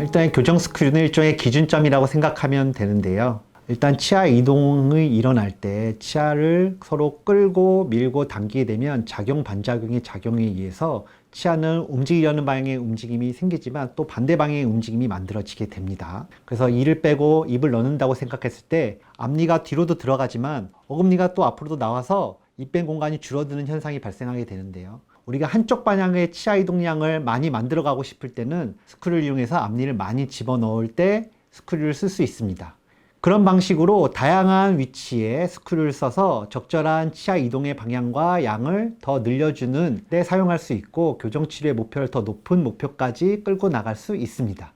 일단 교정 스크류는 일종의 기준점이라고 생각하면 되는데요. 일단 치아 이동이 일어날 때 치아를 서로 끌고 밀고 당기게 되면 작용 반작용의 작용에 의해서 치아는 움직이려는 방향의 움직임이 생기지만 또 반대 방향의 움직임이 만들어지게 됩니다. 그래서 이를 빼고 입을 넣는다고 생각했을 때 앞니가 뒤로도 들어가지만 어금니가 또 앞으로도 나와서 입변 공간이 줄어드는 현상이 발생하게 되는데요. 우리가 한쪽 방향의 치아 이동량을 많이 만들어 가고 싶을 때는 스크류를 이용해서 앞니를 많이 집어넣을 때 스크류를 쓸 수 있습니다. 그런 방식으로 다양한 위치에 스크류를 써서 적절한 치아 이동의 방향과 양을 더 늘려주는 데 사용할 수 있고 교정 치료의 목표를 더 높은 목표까지 끌고 나갈 수 있습니다.